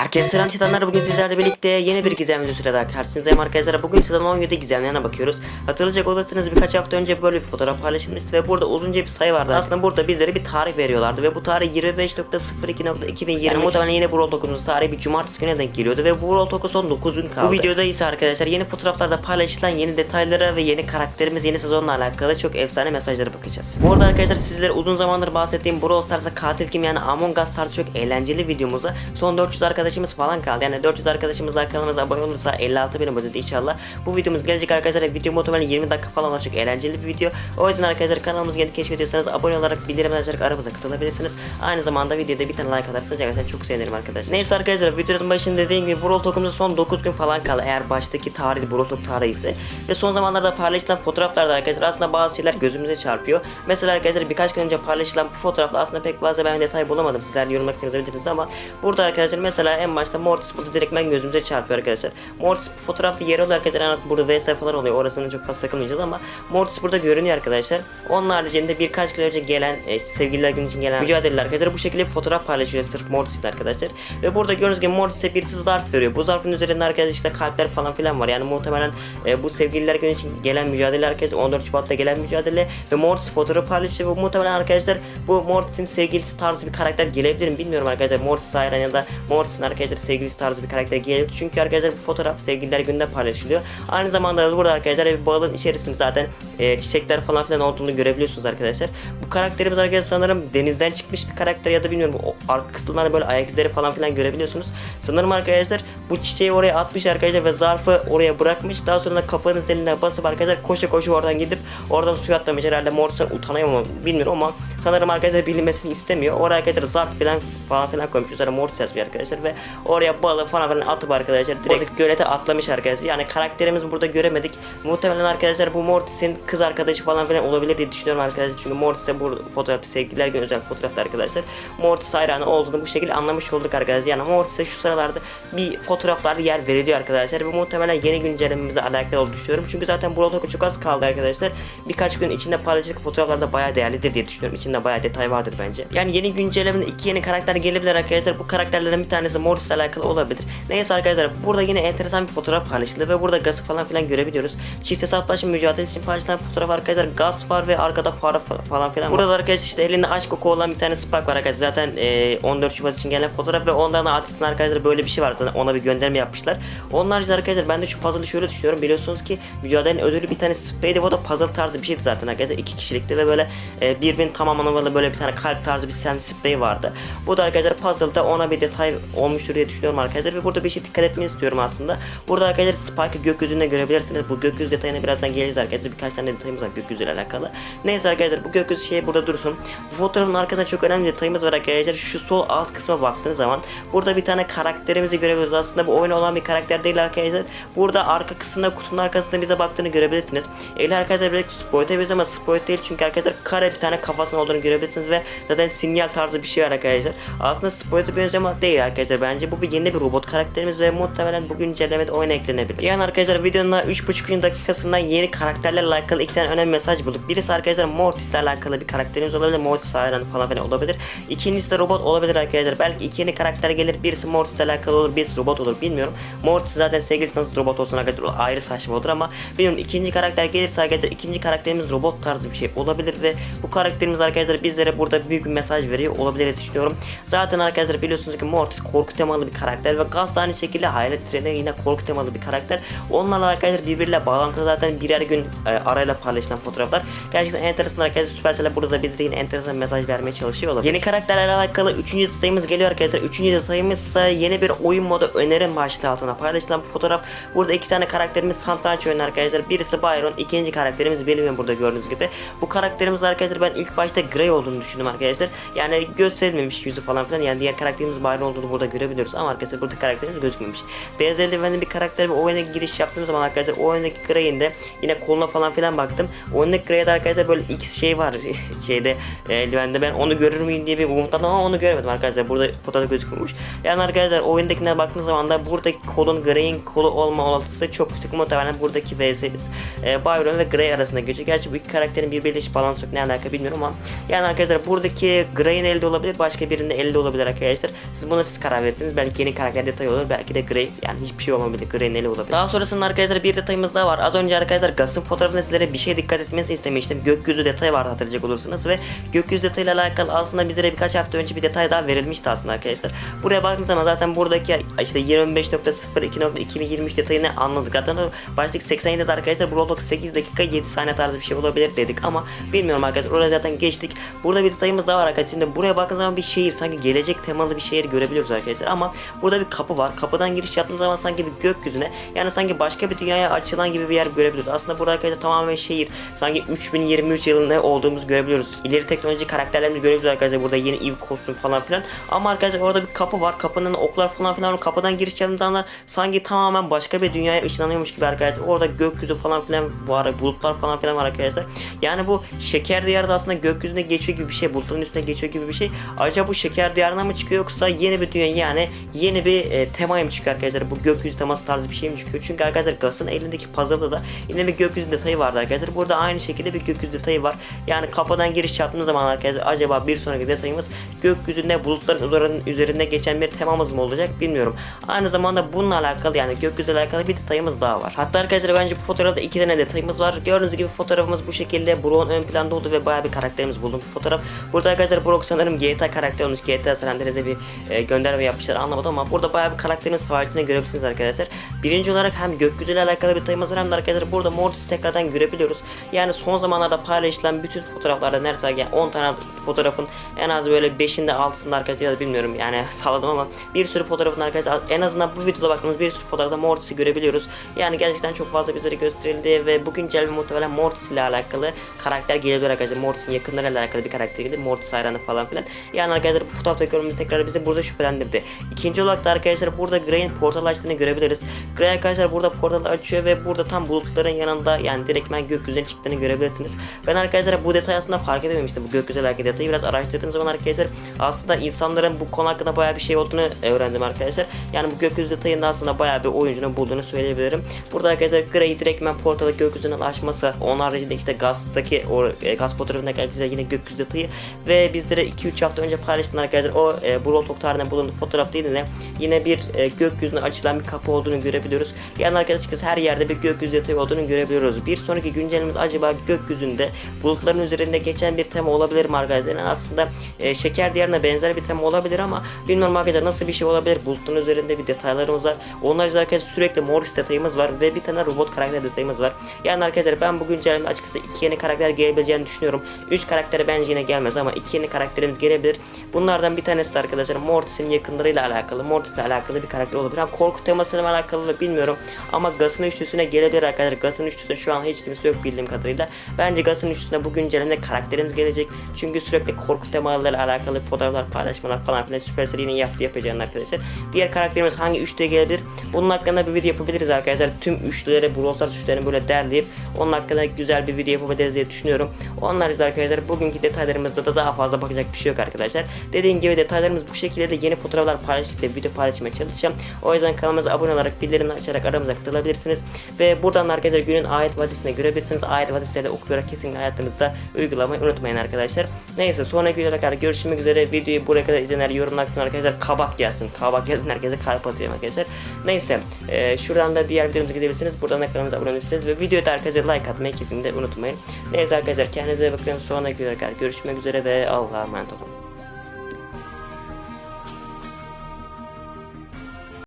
Herkese selam çetanlar bugün sizlerle birlikte. Yeni bir gizem videosuyla daha karşınızdayım arkadaşlar. Bugün sezon 17 gizemlerine bakıyoruz. Hatırlayacak olursanız birkaç hafta önce böyle bir fotoğraf paylaşılmıştı ve burada uzunca bir sayı vardı. Aslında burada bizlere bir tarih veriyorlardı ve bu tarih 25.02.2020 yani muhtemelen yeni Brawl Talk'umuz tarihi bir cumartesi gününe denk geliyordu ve bu Brawl Talk'a son 9 gün kaldı. Bu videoda ise arkadaşlar yeni fotoğraflarda paylaşılan yeni detaylara ve yeni karakterimiz yeni sezonla alakalı çok efsane mesajlara bakacağız. Bu arada arkadaşlar sizlere uzun zamandır bahsettiğim Brawl Stars'a katil kim yani Among Us tarzı çok eğlenceli videomuza son 400 arkadaşımız falan kaldı. Yani 400 arkadaşımızla kanalımıza abone olursa 56 bin abone inşallah. Bu videomuz gelecek arkadaşlar. Video muhtemelen 20 dakika falan olacak eğlenceli bir video. O yüzden arkadaşlar kanalımızı yeni keşfediyorsanız abone olarak bildirim açarak aramıza katılabilirsiniz. Aynı zamanda videoda bir tane like atarsanız arkadaşlar çok sevinirim arkadaşlar. Neyse arkadaşlar videonun başında dediğim gibi Brawl Talk'umuzda son 9 gün falan kaldı. Eğer baştaki tarih Brawl Talk tarihi ise. Ve son zamanlarda paylaşılan fotoğraflarda arkadaşlar aslında bazı şeyler gözümüze çarpıyor. Mesela arkadaşlar birkaç gün önce paylaşılan bu fotoğrafta aslında pek fazla ben detay bulamadım. Sizler yorumlar için yazabilirsiniz ama burada arkadaşlar mesela en başta Mortis burada direkt ben gözümüze çarpıyor arkadaşlar. Mortis bu fotoğrafta yer alıyor arkadaşlar. Yani burada VS falan oluyor. Orasını çok fazla takılmayacağız ama Mortis burada görünüyor arkadaşlar. Onun haricinde birkaç gün önce gelen e, işte sevgililer günü için gelen mücadeleler arkadaşlar bu şekilde fotoğraf paylaşıyor sırf Mortis'le arkadaşlar. Ve burada gördüğünüz gibi Mortis'e birisi zarf veriyor. Bu zarfın üzerinde arkadaşlar işte kalpler falan filan var. Yani muhtemelen e, bu sevgililer günü için gelen mücadele arkadaşlar 14 Şubat'ta gelen mücadele ve Mortis fotoğrafı paylaşıyor ve muhtemelen arkadaşlar bu Mortis'in sevgilisi tarzı bir karakter gelebilir mi bilmiyorum arkadaşlar. Mortis hayran ya da Mortis'in arkadaşlar sevgilisi tarzı bir karakter gelebilir. Çünkü arkadaşlar bu fotoğraf sevgililer gününde paylaşılıyor. Aynı zamanda da burada arkadaşlar bir balın içerisinde zaten e, çiçekler falan filan olduğunu görebiliyorsunuz arkadaşlar. Bu karakterimiz arkadaşlar sanırım denizden çıkmış bir karakter ya da bilmiyorum o arka kısımlarda böyle ayak izleri falan filan görebiliyorsunuz. Sanırım arkadaşlar bu çiçeği oraya atmış arkadaşlar ve zarfı oraya bırakmış. Daha sonra da kapının üzerine basıp arkadaşlar koşa koşa oradan gidip oradan suya atlamış. Herhalde Mortis'ten utanıyor mu bilmiyorum ama sanırım arkadaşlar bilinmesini istemiyor. Oraya arkadaşlar zarf filan falan filan koymuş. Üzerine Mortis yazmış arkadaşlar ve oraya balığı falan filan atıp arkadaşlar direkt gölete atlamış arkadaşlar. Yani karakterimizi burada göremedik. Muhtemelen arkadaşlar bu Mortis'in kız arkadaşı falan filan olabilir diye düşünüyorum arkadaşlar. Çünkü Mortis'e bu fotoğrafta sevgililer günü özel fotoğrafta arkadaşlar. Mortis hayranı olduğunu bu şekilde anlamış olduk arkadaşlar. Yani Mortis'e şu sıralarda bir fotoğraflarda yer veriliyor arkadaşlar. Ve muhtemelen yeni güncellememizle alakalı olduğunu düşünüyorum. Çünkü zaten Brawl çok az kaldı arkadaşlar. Birkaç gün içinde paylaşacak fotoğraflarda bayağı değerlidir diye düşünüyorum. İçinde bayağı detay vardır bence. Yani yeni güncellemede iki yeni karakter gelebilir arkadaşlar. Bu karakterlerin bir tanesi Mortis'le alakalı olabilir. Neyse arkadaşlar burada yine enteresan bir fotoğraf paylaşıldı ve burada gazı falan filan görebiliyoruz. Çift hesaplaşma mücadelesi için paylaşılan fotoğraf arkadaşlar gaz var ve arkada fare fa- falan filan var. Burada da arkadaşlar işte elinde aşk koku olan bir tane Spark var arkadaşlar. Zaten e, 14 Şubat için gelen fotoğraf ve ondan da adetinde arkadaşlar böyle bir şey var. Zaten ona bir gönderme yapmışlar. Onun haricinde arkadaşlar ben de şu puzzle'ı şöyle düşünüyorum. Biliyorsunuz ki mücadelenin ödülü bir tane spreydi. O da puzzle tarzı bir şeydi zaten arkadaşlar. iki kişilikti ve böyle e, birbirini tamamlamalı böyle bir tane kalp tarzı bir sprey vardı. Bu da arkadaşlar puzzle'da ona bir detay olmuştur diye düşünüyorum arkadaşlar. Ve burada bir şey dikkat etmeyi istiyorum aslında. Burada arkadaşlar Spark'ı gökyüzünde görebilirsiniz. Bu gökyüzü detayına birazdan geleceğiz arkadaşlar. Birkaç tane detayımız var gökyüzüyle alakalı. Neyse arkadaşlar bu gökyüzü şey burada dursun. Bu fotoğrafın arkasında çok önemli detayımız var arkadaşlar. Şu sol alt kısma baktığınız zaman burada bir tane karakterimizi görebiliyoruz. Aslında bu oyuna olan bir karakter değil arkadaşlar. Burada arka kısımda kutunun arkasında bize baktığını görebilirsiniz. Eli arkadaşlar belki spoyta benziyor ama spoyt değil çünkü arkadaşlar kare bir tane kafasının olduğunu görebilirsiniz ve zaten sinyal tarzı bir şey var arkadaşlar. Aslında spoyta benziyor ama değil arkadaşlar. Bence bu bir yeni bir robot karakterimiz ve muhtemelen bu güncellemede oyuna eklenebilir. Yani arkadaşlar videonun 3.5. dakikasından yeni karakterlerle alakalı iki tane önemli mesaj bulduk. Birisi arkadaşlar Mortis'le alakalı bir karakterimiz olabilir. Mortis hayranı falan filan olabilir. İkincisi de robot olabilir arkadaşlar. Belki iki yeni karakter gelir. Birisi Mortis'le alakalı olur. Birisi robot olur bilmiyorum. Mortis zaten sevgilisi nasıl robot olsun arkadaşlar ayrı saçma olur ama bilmiyorum ikinci karakter gelirse arkadaşlar ikinci karakterimiz robot tarzı bir şey olabilir ve bu karakterimiz arkadaşlar bizlere burada büyük bir mesaj veriyor olabilir diye düşünüyorum. Zaten arkadaşlar biliyorsunuz ki Mortis korku temalı bir karakter ve Gaz aynı şekilde Hayalet Treni yine korku temalı bir karakter. Onlarla arkadaşlar birbiriyle bağlantılı zaten birer gün e, arayla paylaşılan fotoğraflar. Gerçekten enteresan arkadaşlar Supercell'e burada da bize yine enteresan mesaj vermeye çalışıyor olabilir. Yeni karakterlerle alakalı 3. detayımız geliyor arkadaşlar. 3. detayımız ise yeni bir oyun modu önerim başlığı altına paylaşılan fotoğraf. Burada iki tane karakterimiz satranç oynuyor arkadaşlar. Birisi Byron, ikinci karakterimiz William burada gördüğünüz gibi. Bu karakterimiz arkadaşlar ben ilk başta Grey olduğunu düşündüm arkadaşlar. Yani gösterilmemiş yüzü falan filan. Yani diğer karakterimiz Byron olduğunu burada görebiliyoruz ama arkadaşlar burada karakterimiz gözükmemiş. Beyaz eldivenli bir karakter ve oyuna giriş yaptığımız zaman arkadaşlar o oyundaki Grey'in de yine koluna falan filan baktım. Oyundaki Grey'de arkadaşlar böyle X şey var şeyde eldivende ben onu görür müyüm diye bir umutlandım ama onu göremedim arkadaşlar. Burada fotoğrafta gözükmüş. Yani arkadaşlar oyundakine baktığınız zaman da buradaki kolun Grey'in kolu olma olasılığı çok yüksek. Muhtemelen buradaki VS'miz e, Byron ve Grey arasında geçiyor. Gerçi bu iki karakterin birbiriyle hiç bağlantısı yok ne alaka bilmiyorum ama yani arkadaşlar buradaki Grey'in elde olabilir başka birinin elde olabilir arkadaşlar. Siz buna siz karar verirsiniz. Belki yeni karakter detayı olur. Belki de Grey yani hiçbir şey olmayabilir. Grey'in eli olabilir. Daha sonrasında arkadaşlar bir detayımız daha var. Az önce arkadaşlar Gas'ın fotoğrafına sizlere bir şey dikkat etmenizi istemiştim. Gökyüzü detayı vardı hatırlayacak olursunuz ve gökyüzü detayıyla alakalı aslında bizlere birkaç hafta önce bir detay daha verilmişti aslında arkadaşlar. Buraya baktığımız zaman zaten buradaki işte 25.02.2023 detayını anladık. Zaten başlık 87'de arkadaşlar Roblox 8 dakika 7 saniye tarzı bir şey olabilir dedik ama bilmiyorum arkadaşlar oraya zaten geçtik. Burada bir detayımız daha var arkadaşlar. Şimdi buraya baktığımız zaman bir şehir sanki gelecek temalı bir şehir görebiliyoruz arkadaşlar ama burada bir kapı var. Kapıdan giriş yaptığımız zaman sanki bir gökyüzüne yani sanki başka bir dünyaya açılan gibi bir yer görebiliyoruz. Aslında burada arkadaşlar tamamen şehir. Sanki 3023 yılında olduğumuzu görebiliyoruz. İleri teknoloji karakterlerimizi görebiliyoruz arkadaşlar. Burada yeni ev kostüm falan filan. Ama arkadaşlar orada bir kapı var. Kapının oklar falan filan. Kapıdan giriş yaptığımız zaman sanki tamamen başka bir dünyaya ışınlanıyormuş gibi arkadaşlar. Orada gökyüzü falan filan var. Bulutlar falan filan var arkadaşlar. Yani bu şeker diyarı da aslında gökyüzüne geçiyor gibi bir şey. Bulutların üstüne geçiyor gibi bir şey. Acaba bu şeker diyarına mı çıkıyor yoksa yeni bir dünya yani yeni bir e, temaya mı çıkıyor arkadaşlar? Bu gökyüzü teması tarzı bir şey mi çıkıyor? Çünkü arkadaşlar Gas'ın elindeki puzzle'da da yine bir gökyüzü detayı vardı arkadaşlar. Burada aynı şekilde bir gökyüzü detayı var. Yani kapıdan giriş yaptığımız zaman arkadaşlar acaba bir sonraki detayımız gökyüzünde bulutların üzerinde, geçen bir temamız mı olacak bilmiyorum. Aynı zamanda bununla alakalı yani gökyüzüyle alakalı bir detayımız daha var. Hatta arkadaşlar bence bu fotoğrafta iki tane detayımız var. Gördüğünüz gibi fotoğrafımız bu şekilde. Brown ön planda oldu ve bayağı bir karakterimiz buldum bu fotoğraf. Burada arkadaşlar Brock sanırım GTA karakteri olmuş. GTA San Andreas'e bir e, gönderme yapmışlar anlamadım ama burada bayağı bir karakterin savaştığını görebilirsiniz arkadaşlar. Birinci olarak hem gökyüzüyle alakalı bir detayımız var hem de arkadaşlar burada Mortis tekrardan görebiliyoruz. Yani son zamanlarda paylaşılan bütün fotoğraflarda neredeyse yani 10 tane fotoğrafın en az böyle 5'inde 6'sında arkadaşlar ya da bilmiyorum yani salladım ama bir sürü fotoğrafın arkadaşlar en azından bu videoda baktığımız bir sürü fotoğrafta Mortis'i görebiliyoruz. Yani gerçekten çok fazla bizlere gösterildi ve bugün Celbi muhtemelen Mortis ile alakalı karakter gelebilir arkadaşlar. Mortis'in yakınlarıyla alakalı bir karakter gelir. Mortis hayranı falan filan. Yani arkadaşlar bu fotoğrafta görmemiz tekrar bizi burada şüphelendirdi. İkinci olarak da arkadaşlar burada Grey'in portal açtığını görebiliriz. Grey arkadaşlar burada portalı açıyor ve burada tam bulutların yanında yani direktmen gökyüzüne çıktığını görebilirsiniz. Ben arkadaşlar bu detay aslında fark edememiştim. Bu gökyüzüyle alakalı detayı biraz araştırdığım zaman arkadaşlar aslında insanların bu konu hakkında bayağı bir şey olduğunu öğrendim arkadaşlar. Yani bu gökyüzü detayında aslında bayağı bir oyuncunun bulduğunu söyleyebilirim. Burada arkadaşlar Grey direktmen portalı gökyüzünden açması. Onun haricinde işte Gaz'daki o e, Gaz fotoğrafında gelmişler yine gökyüzü detayı ve bizlere 2-3 hafta önce paylaştım arkadaşlar. O e, Brawl Talk tarihinde fotoğraf değil de yine bir e, gökyüzüne açılan bir kapı olduğunu görebiliyoruz. Yani arkadaşlar her yerde bir gökyüzü detayı olduğunu görebiliyoruz. Bir sonraki güncelimiz acaba gökyüzünde bulutların üzerinde geçen bir tema olabilir mi arkadaşlar? Yani aslında e, şeker diyarına benzer bir tema olabilir ama bilmiyorum arkadaşlar nasıl bir şey olabilir. Bulutların üzerinde bir detaylarımız var. Onlar için arkadaşlar sürekli Morris detayımız var ve bir tane robot karakter detayımız var. Yani arkadaşlar ben bu güncelleme açıkçası iki yeni karakter gelebileceğini düşünüyorum. 3 karaktere bence yine gelmez ama iki yeni karakterimiz gelebilir. Bunlardan bir tanesi de arkadaşlar Mortis'in yakınlarıyla alakalı. Mortis'le alakalı bir karakter olabilir. Ha, korku temasıyla alakalı bilmiyorum ama Gas'ın üçlüsüne gelebilir arkadaşlar. Gas'ın üçlüsü şu an hiç kimse yok bildiğim kadarıyla. Bence Gas'ın üçlüsüne bu güncellemede karakterimiz gelecek. Çünkü sürekli korku temalarıyla alakalı fotoğraflar paylaşmalar falan filan Supercell yine yaptı yapacağını arkadaşlar. Diğer karakterimiz hangi üçlüye gelebilir? Bunun hakkında bir video yapabiliriz arkadaşlar. Tüm üçlüleri, Brawl Stars üçlülerini böyle derleyip onun hakkında güzel bir video yapabiliriz diye düşünüyorum. Onlar da arkadaşlar bugünkü detaylarımızda da daha fazla bakacak bir şey yok arkadaşlar. Dediğim gibi detaylarımız bu şekilde de yeni fotoğraflar paylaştık video paylaşmaya çalışacağım. O yüzden kanalımıza abone olarak bildirimleri açarak aramıza katılabilirsiniz. Ve buradan da arkadaşlar günün ayet vadisine görebilirsiniz. Ayet vadisleri okuyarak kesinlikle hayatınızda uygulamayı unutmayın arkadaşlar. Neyse sonraki videoda kadar görüşmek üzere. Videoyu buraya kadar izleyenler yorumlar kısmına arkadaşlar kabak gelsin. Kabak yazın herkese kalp atıyorum arkadaşlar. Neyse e, şuradan da diğer videomuza gidebilirsiniz. Buradan da kanalımıza abone olabilirsiniz. Ve videoyu da arkadaşlar like atmayı kesinlikle unutmayın. Neyse arkadaşlar kendinize bakın. Sonraki videoda kadar görüşmek üzere ve Allah'a emanet olun.